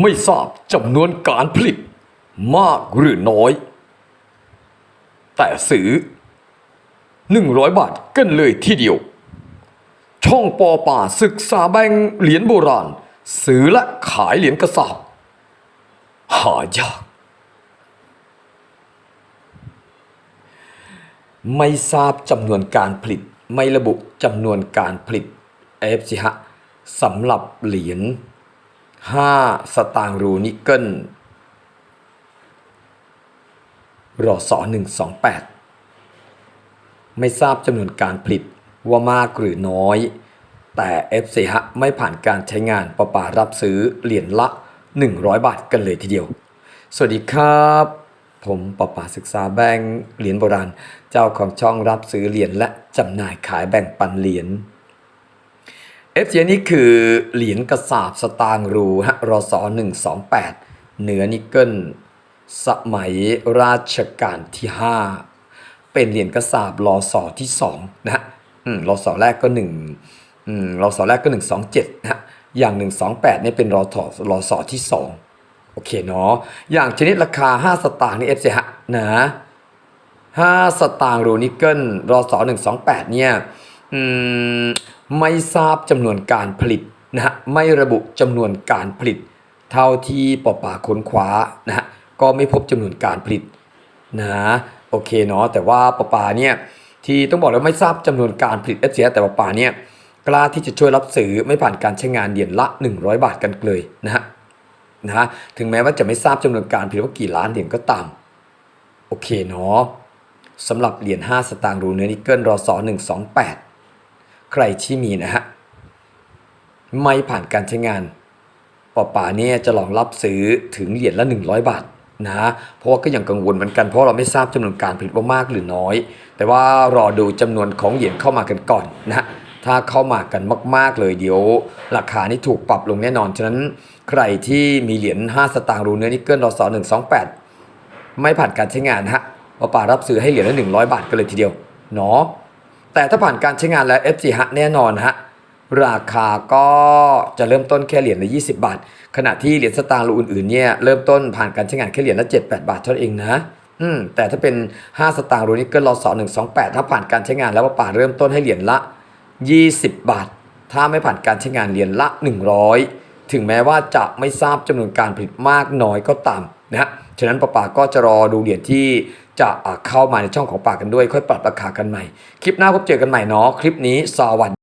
ไม่ทราบจำนวนการผลิตมากหรือน้อย แต่ซื้อ 100 บาทกันเลยทีเดียว ช่องปอป่าศึกษาแบงเหรียญโบราณ ซื้อและขายเหรียญกระสาบหายาก ไม่ทราบจำนวนการผลิต ไม่ระบุจำนวนการผลิตเอฟสิฮะสำหรับเหรียญ 5 สตางค์รูนิกเกิลรอสอ128 ไม่ทราบจำนวนการผลิตว่ามากหรือน้อย แต่ f อ h ไม่ผ่านการใช้งานประปารับซื้อเหรียญละ 100 บาทกันเลยทีเดียว สวัสดีครับ ผมประปาศึกษาแบงค์เหรียญโบราณ เจ้าของช่องรับซื้อเหรียญและจำหน่ายขายแบ่งปันเหรียญ f อ h นี้คือเหรียญกระสาบสตางรูฮะรอสอ128เหนือนิกเกิลสมัยราชการที่ 5 เป็นเหรียญกระสาบรอสอที่2นะฮะอืมรอสอแรกก็1อืมรอสอแรกก็ 127นะฮะอย่าง 128เนี่ยเป็นรอถอรอสอที่ 2 โอเคเนาะอย่างชนิดราคา 5 สตางค์นี่ f อ h ฮะนะ5สตางค์รูนิกเกิลรอสอ128เนี่ยอืม ไม่ทราบจำนวนการผลิตนะฮะไม่ระบุจำนวนการผลิต เท่าที่ปอป่าค้นคว้านะฮะก็ไม่พบจำนวนการผลิตนะโอเคเนาะแต่ว่าปอป่าเนี่ยที่ต้องบอกแล้วไม่ทราบจำนวนการผลิตเอฟเแต่ปอป่าเนี่ยกล้าที่จะช่วยรับซื้อไม่ผ่านการใช้งานเหรียญละ 100 บาทกันเลยนะฮะนะฮะถึงแม้ว่าจะไม่ทราบจำนวนการผลิตว่ากี่ล้านเหรียญก็ตามโอเคเนาะสำหรับเหรียญ5สตางค์รูเนื้อนิกเกิลรอสอ128 ใครที่มีนะฮะไม่ผ่านการใช้งานป่าป่าเนี่ยจะลองรับซื้อถึงเหรียญละ 100 บาทนะ เพราะว่าก็ยังกังวลเหมือนกันเพราะเราไม่ทราบจำนวนการผลิตว่ามากหรือน้อย แต่ว่ารอดูจำนวนของเหรียญเข้ามากันก่อนนะถ้าเข้ามากันมากๆเลยเดี๋ยว ราคานี่ถูกปรับลงแน่นอน ฉะนั้นใครที่มีเหรียญ5สตางค์รูเนื้อนิกเกิลรอสอ128 ไม่ผ่านการใช้งานฮะป่าป่ารับซื้อให้เหรียญละ 100 บาทกันเลยทีเดียวเนาะ แต่ถ้าผ่านการใช้งานแล้ว f อ h แน่นอนฮะราคาก็จะเริ่มต้นแค่เหรียญละ20 บาท ขณะที่เหรียญสตางค์รูอื่นๆเนี่ยเริ่มต้นผ่านการใช้งานแค่เหรียญละ7-8 บาทเท่านั้นเองนะอืมแต่ถ้าเป็น 5 สตางค์รูนิกเกิลรอสอ128ถ้าผ่านการใช้งานแล้วว่าป่าเริ่มต้นให้เหรียญละ 20 บาท ถ้าไม่ผ่านการใช้งานเหรียญละ 100 ถึงแม้ว่าจะไม่ทราบจำนวนการผลิตมากน้อยก็ตามนะฮะฉะนั้นป้าป่าก็จะรอดูเหรียญที่จะเข้ามาในช่องของป่ากันด้วย ค่อยปรับราคากันใหม่ คลิปหน้าพบเจอกันใหม่เนาะคลิปนี้สวัสดี